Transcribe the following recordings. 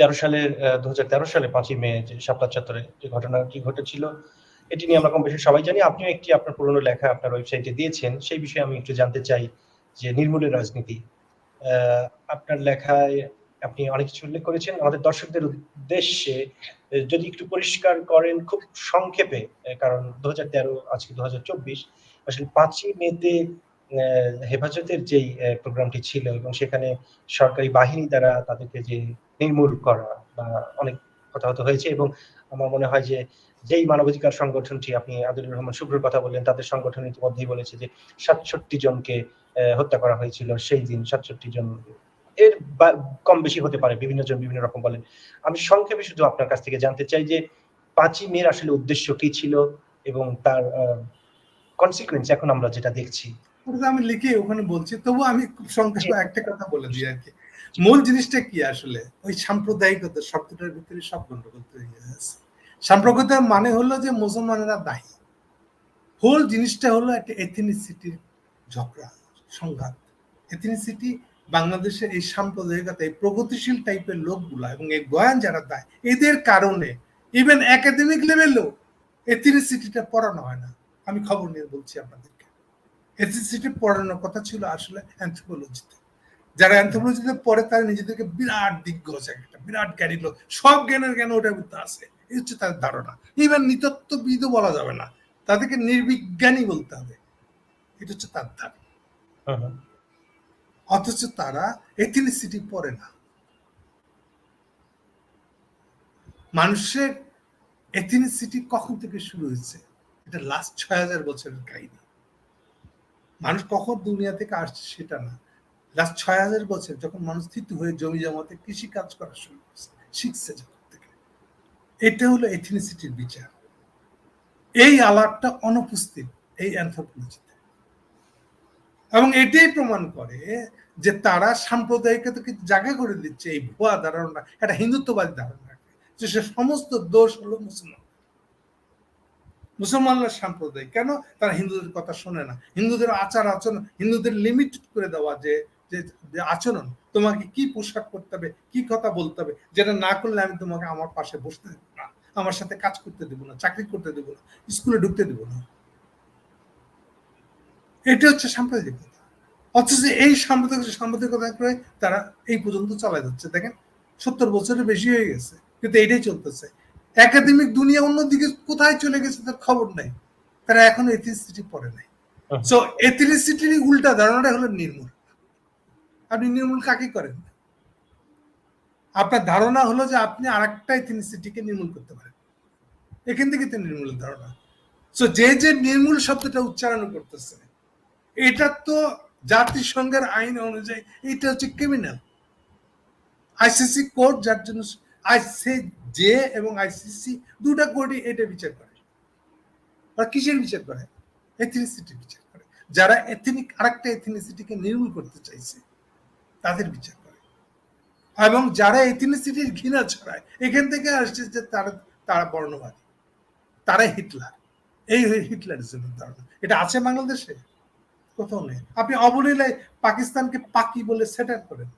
তেরো সালের দুহাজার তেরো সালে পাঁচই মে যে শাপলা চত্বরে যে ঘটনাটি ঘটেছিল, এটি নিয়ে আমরা কম বেশি সবাই জানি। আপনিও একটি আপনার পুরনো লেখা আপনার ওয়েবসাইটে দিয়েছেন। সেই বিষয়ে আমি একটু জানতে চাই যে নির্মূলের রাজনীতি আপনার লেখায় আপনি অনেক কিছু উল্লেখ করেছেন। আমাদের দর্শকদের উদ্দেশ্যে যদি একটু পরিষ্কার করেন খুব সংক্ষেপে কারণ দু হাজার তেরো, আজকে দু হাজার চব্বিশ, আসলে পাঁচই মেতে হেফাজতের যেই প্রোগ্রামটি ছিল এবং সেখানে সরকারি বাহিনী দ্বারা তাদেরকে যে নির্মূল করা বা অনেক কথা হতাহত হয়েছে এবং আমার মনে হয় যে যেই মানবাধিকার সংগঠনটি আপনি আদিলুর রহমান শুভ্রর কথা বললেন, তাদের সংগঠন ইতিমধ্যেই বলেছে যে সাতষট্টি জনকে হত্যা করা হয়েছিল সেই দিন সাতষট্টি জন। এর কম বেশি হতে পারে, বিভিন্ন জন বিভিন্ন রকম বলেন। আমি সংক্ষেপে শুধু আপনার কাছ থেকে জানতে চাই যে পাঁচই মের আসলে উদ্দেশ্য কি ছিল এবং তার কনসিকুয়েন্স এখন আমরা যেটা দেখছি। আমি লিখে ওখানে বলছি তবু আমি খুব সংক্ষেপে একটা কথা বলে দিই আর কি। মূল জিনিসটা কি আসলে? ওই সাম্প্রদায়িকতা শব্দটার ভিতরে সব গন্ডগোল তৈরি হয়ে আছে সাম্প্রদায়িকতার মানে হলো যে মুসলমানেরা দায়ী। হোল জিনিসটা হলো একটা এথিনিসিটির ঝগড়া সংঘাত। এথিনিসিটি বাংলাদেশের এই সাম্প্রদায়িকতা এই প্রগতিশীল টাইপের লোকগুলা এবং এই বয়ান যারা দেয় এদের কারণে ইভেন একাডেমিক লেভেলেও এথিনিসিটিটা পড়ানো হয় না। আমি খবর নিয়ে বলছি আপনাদেরকে এথিনিসিটি পড়ানোর কথা ছিল আসলে অ্যান্থ্রোপোলজিতে যারা অ্যান্থ্রোপোলজিতে পড়ে তারা নিজেদেরকে বিরাট দিগ্গজ একটা বিরাট জ্ঞানী লোক। সব জ্ঞানের জ্ঞান ওটার মধ্যে আছে। এই হচ্ছে তাদের ধারণা। ইভেন নিতত্ববিদও বলা যাবে না। তাদেরকে নির্বিজ্ঞানী বলতে হবে। এটা হচ্ছে তার দাবি অথচ তারা এথিনিসিটি পড়ে না। মানুষের এথিনিসিটি কখন থেকে শুরু হয়েছে? এটা লাস্ট ছয় হাজার বছরের কাহিনী। মানুষ কখন দুনিয়া থেকে আসছে সেটা না। লাস্ট ছয় হাজার বছর যখন মানুষ স্থিত হয়ে জমি জমাতে কৃষি কাজ করা শুরু করছে, শিখছে যখন থেকে। এটা হলো এথিনিসিটির বিচার। এই আলাপটা অনুপস্থিত এই অ্যান্থ্রোপোলজিতে এবং এটাই প্রমাণ করে যে তারা সাম্প্রদায়িকতাকে জায়গা করে দিচ্ছে এই ভুয়া ধারণা, একটা হিন্দুত্ববাদী ধারণা যে সে সমস্ত দোষ হলো মুসলমান। মুসলমানরা সাম্প্রদায়িক। কেন? তারা হিন্দুদের কথা শোনে না। হিন্দুদের আচার আচরণ, হিন্দুদের লিমিট করে দেওয়া যে যে আচরণ, তোমাকে কি পোশাক করতে হবে, কি কথা বলতে হবে, যেটা না করলে আমি তোমাকে আমার পাশে বসতে দেবো না, আমার সাথে কাজ করতে দেবো না, চাকরি করতে দেবো না, স্কুলে ঢুকতে দেবো না। এটা হচ্ছে সাম্প্রদায়িকতা অথচ এই সাম্প্রদায়িক, সাম্প্রদায়িকতা করে তারা এই পর্যন্ত চালাই যাচ্ছে। দেখেন, সত্তর বছরের বেশি হয়ে গেছে, কিন্তু এটাই চলতেছে। একাডেমিক দুনিয়া অন্যদিকে কোথায় চলে গেছে তার খবর নাই। তারা এখনও এথিনিসিটি পড়ে নাই। সো এথিনিসিটির উল্টা ধারণাটা হলো নির্মূল। আপনি নির্মূল কাকে করেন? আপনার ধারণা হলো যে আপনি আর একটা এথিনিসিটিকে নির্মূল করতে পারেন। এখান থেকে তো নির্মূলের ধারণা। সো যে যে নির্মূল শব্দটা উচ্চারণ করতেছে এটা তো জাতিসংঘের আইন অনুযায়ী এটা হচ্ছে ক্রিমিনাল আইসিসি কোর্ট যার জন্য আইসি জে এবং আইসিসি দুটা কোর্টই এটা বিচার করে। আর কিসের বিচার করে? এথিনিসিটি বিচার করে। যারা এথনিক আরেকটা এথিনিসিটিকে নির্মূল করতে চাইছে, তাদের বিচার করে। এবং যারা এথিনিসিটির ঘৃণা ছড়ায়, এখান থেকে আসছে যে তারা তারা বর্ণবাদী। তারা হিটলার। এই হিটলারিজমের ধারণা। এটা আছে বাংলাদেশে? কোথাও নেই। আপনি অবলীলায় পাকিস্তানকে পাকি বলে সেটার করেন।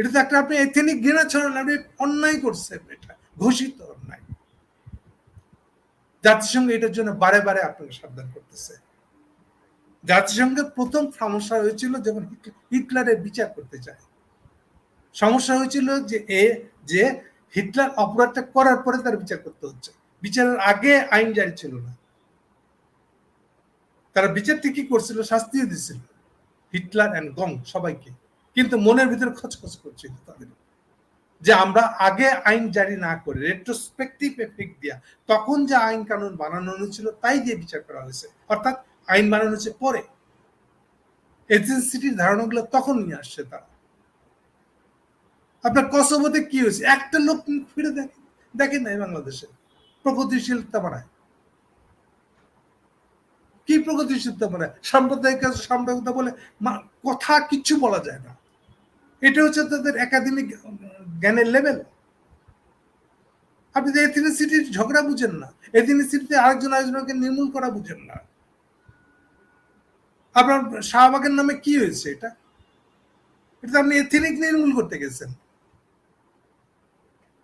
এটা তো একটা আপনি এথেনিক ঘৃণা ছড়ান আপনি অন্যায় করছেন এটা, ঘোষিত অন্যায়। জাতিসংঘ এটার জন্য বারে বারে আপনাকে সাবধান করতেছে। জাতিসংঘের প্রথম সমস্যা হয়েছিল যখন হিটলারের বিচার করতে চায়। সমস্যা হয়েছিল যে এ, যে হিটলার অপরাধটা করার পরে তার বিচার করতে হচ্ছে। বিচারের আগে আইন জারি ছিল না। তারা বিচারটি কি করছিল? শাস্তিও দিছিল। হিটলার অ্যান্ড গং সবাইকে। কিন্তু মনের ভিতরে খচখচ করছিল তাদের। যে আমরা আগে আইন জারি না করে রেট্রোস্পেক্টিভ এফেক্ট দিয়া তখন যে আইন কানুন বানানো হয়েছিল, তাই দিয়ে বিচার করা হয়েছে। অর্থাৎ আইন বানানো হয়েছে পরে। এজেন্সিটির ধারণাগুলো তখন নিয়ে আসছে তারা। আপনার কসবোতে কি হয়েছে? একটা লোক ফিরে দেখে দেখেন নাই বাংলাদেশে। প্রগতিশীলতা বানায় কি প্রগতিশীলতা মানে? সাম্প্রদায়িক সাম্প্রদায়িকতা বলে কথা কিচ্ছু বলা যায় না। এটা হচ্ছে তাদের একাডেমিক জ্ঞানের লেভেল আপনি যে এথিনিসিটির ঝগড়া বুঝেন না এথিনিসিটিতে আরেকজন আরেকজনকে নির্মূল করা বুঝেন না। আপনার শাহবাগের নামে কি হয়েছে এটা? এটা আপনি এথিনিক নির্মূল করতে গেছেন।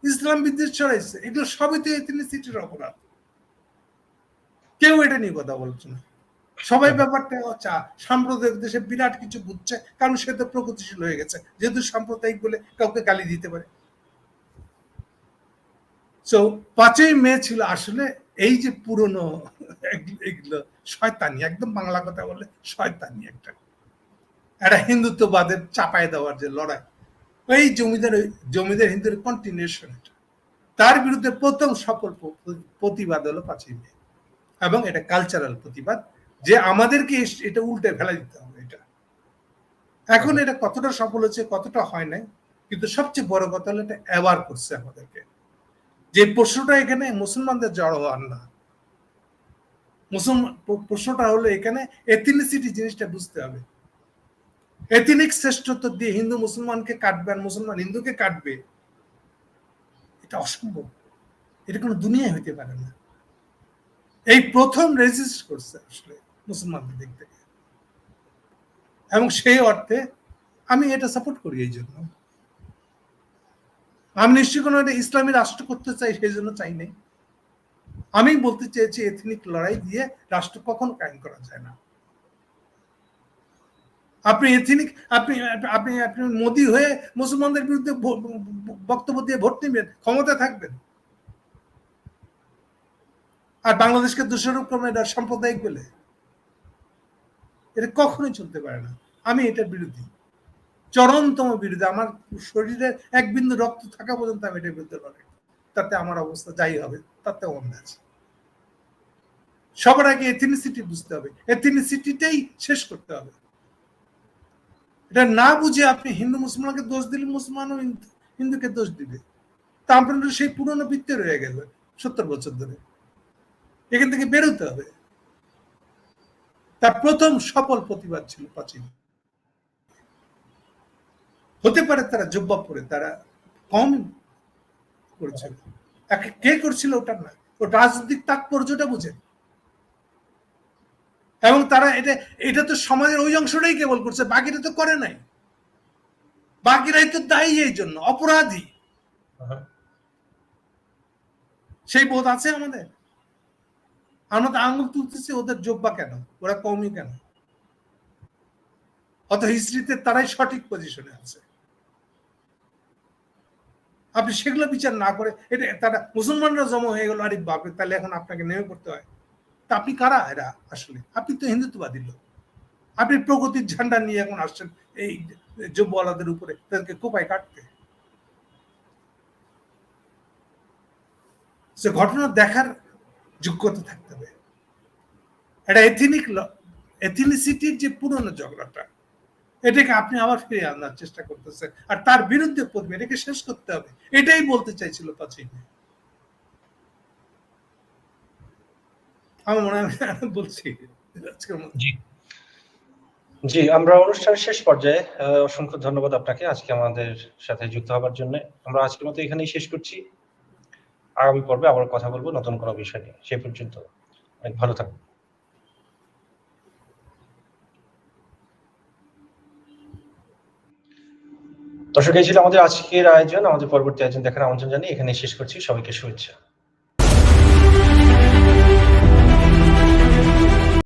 ইসলাম বিদ্বেষ ছড়াইছে। এগুলো সবই তো এথেনিসিটির অপরাধ। কেউ এটা নিয়ে কথা বলছে না। সবাই ব্যাপারটা চা সাম্প্রদায়িক দেশে বিরাট কিছু বুঝছে কারণ সে তো প্রগতিশীল হয়ে গেছে যেহেতু সাম্প্রদায়িক বলে কাউকে গালি দিতে পারে। তো পাঁচই মে ছিল আসলে এই যে পুরনো এগুলো শয়তানি একদম বাংলা কথা বলে শয়তানি একটা। একটা হিন্দুত্ববাদের চাপায় দেওয়ার যে লড়াই এই জমিদার জমিদার হিন্দুর কন্টিনিউশন এটা। তার বিরুদ্ধে প্রথম সফল প- প্রতিবাদ হলো পাঁচই মে এবং এটা কালচারাল প্রতিবাদ। যে আমাদেরকে এটা উল্টে ফেলা দিতে হবে এটা। এখন এটা কতটা সফল হচ্ছে কতটা হয় নাই কিন্তু সবচেয়ে বড় কথা হলো এটা অ্যাওয়ার করছে আমাদেরকে। যে প্রশ্নটা এখানে মুসলমানদের জড় হওয়ার না। মুসলমান প্রশ্নটা হলো এখানে এথিনিসিটি জিনিসটা বুঝতে হবে। এথিনিক শ্রেষ্ঠত্ব দিয়ে হিন্দু মুসলমানকে কাটবে আর মুসলমান হিন্দুকে কাটবে এটা অসম্ভব। এটা কোনো দুনিয়ায় হইতে পারে না। এই প্রথম রেজিস্ট করছে আসলে। মুসলমানদের দিক থেকে। এবং সেই অর্থে আমি এটা সাপোর্ট করি এই জন্য। আমি নিশ্চয়ই কোনো একটা ইসলামী রাষ্ট্র করতে চাই, সেই জন্য চাই নাই। আমি বলতে চেয়েছি এথনিক লড়াই দিয়ে রাষ্ট্র কখনো কায়েম করা যায় না। আপনি এথনিক আপনি আপনি আপনি মোদি হয়ে মুসলমানদের বিরুদ্ধে বক্তব্য দিয়ে ভোট নেবেন, ক্ষমতা থাকবেন। আর বাংলাদেশকে দোষারোপ এটা সাম্প্রদায়িক বলে। এটা কখনোই চলতে পারে না। আমি এটার বিরোধী। চরমতম বিরোধী। আমার শরীরে এক বিন্দু রক্ত থাকা পর্যন্ত আমি এটার বিরুদ্ধে লড়াই তাতে আমার অবস্থা যাই হবে তাতে অন্য আছে। সবার আগে এথিনিসিটি বুঝতে হবে। এথিনিসিটিটাই শেষ করতে হবে। এটা না বুঝে আপনি হিন্দু, মুসলমানকে দোষ দিলে মুসলমানও হিন্দু- হিন্দুকে দোষ দিবে। তা আপনার সেই পুরনো বৃত্তে রয়ে গেল সত্তর বছর ধরে। এখান থেকে বেরোতে হবে। তার প্রথম সফল প্রতিবাদ ছিল পাঁচই হতে পারে তারা জব্বা পরে তারা কম করেছিল। কে করছিল ওটা না ও রাজনৈতিক তাৎপর্যটা বুঝে। এবং তারা এটা এটা তো সমাজের ওই অংশটাই কেবল করছে বাকিটা তো করে নাই। বাকিরাই তো দায়ী এই জন্য অপরাধী। হ্যাঁ। সেই বোধ আছে আমাদের? আমরা তো আঙুল তুলতেছি ওদের যোগ্যা কেন? ওরা কমই কেন? অত হিস্ট্রিতে তারাই সঠিক পজিশনে আছে। আপনি সেগুলো বিচার না করে, এটা তারা মুসলমানরা জমা হয়ে গেল, আরে বাপরে, তাহলে এখন আপনাকে নেমে পড়তে হয়। তা আপনি কারা এরা আসলে? আপনি তো হিন্দুত্ববাদী লোক। আপনি প্রগতির ঝান্ডা নিয়ে এখন আসছেন এই যোগ্যওয়ালাদের উপরে, তাদেরকে কোপায় কাটতে। সে ঘটনা দেখার যোগ্যতা থাকতে হবে। এটা এথিনিক এথিনিসিটির যে পুরনো ঝগড়াটা, এটাকে আপনি আবার ফিরে আনার চেষ্টা করতেছেন। আর তার বিরুদ্ধে পড়বে, এটাকে শেষ করতে হবে। এটাই বলতে চাইছিল পাঁচই আমার মনে হয় বলছি। জি। আমরা অনুষ্ঠানের শেষ পর্যায়ে অসংখ্য ধন্যবাদ আপনাকে আজকে আমাদের সাথে যুক্ত হবার জন্য। আমরা আজকের মতো এখানেই শেষ করছি। আগামী পর্বে আবার কথা বলব নতুন কোনো বিষয় নিয়ে। সে পর্যন্ত অনেক ভালো থাকুন। দর্শক, এই ছিল আমাদের আজকের আয়োজন, আমাদের পরবর্তী আয়োজন দেখার আমন্ত্রণ জানিয়ে এখানে শেষ করছি। সবাইকে শুভেচ্ছা।